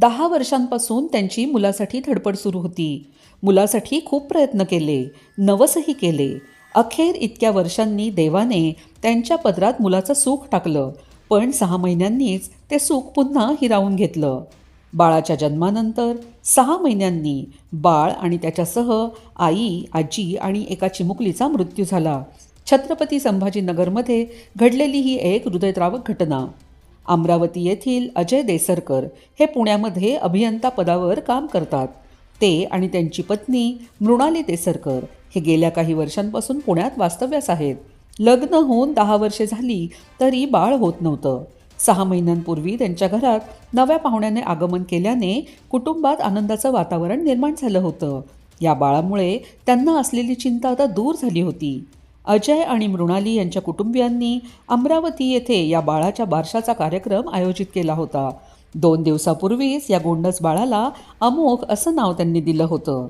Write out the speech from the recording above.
दहा वर्षांपासून त्यांची मुलासाठी धडपड सुरू होती. मुलासाठी खूप प्रयत्न केले नवसही केले. अखेर इतक्या वर्षांनी देवाने त्यांच्या पदरात मुलाचं सुख टाकलं पण सहा महिन्यांनीच ते सुख पुन्हा हिरावून घेतलं. बाळाच्या जन्मानंतर सहा महिन्यांनी बाळ आणि त्याच्यासह आई आजी आणि एका चिमुकलीचा मृत्यू झाला. छत्रपती संभाजीनगरमध्ये घडलेली ही एक हृदयद्रावक घटना. अमरावती येथील अजय देसरकर हे पुण्यामध्ये अभियंता पदावर काम करतात. ते आणि त्यांची पत्नी मृणाली देसरकर हे गेल्या काही वर्षांपासून पुण्यात वास्तव्यास आहेत. लग्न होऊन दहा वर्षे झाली तरी बाळ होत नव्हतं. सहा महिन्यांपूर्वी त्यांच्या घरात नव्या पाहुण्याने आगमन केल्याने कुटुंबात आनंदाचं वातावरण निर्माण झालं होतं. या बाळामुळे त्यांना असलेली चिंता आता दूर झाली होती. अजय आणि मृणाली यांच्या कुटुंबियांनी अमरावती येथे या बाळाच्या बारशाचा कार्यक्रम आयोजित केला होता. दोन दिवसापूर्वीच या गोंडस बाळाला अमोघ असं नाव त्यांनी दिलं होतं.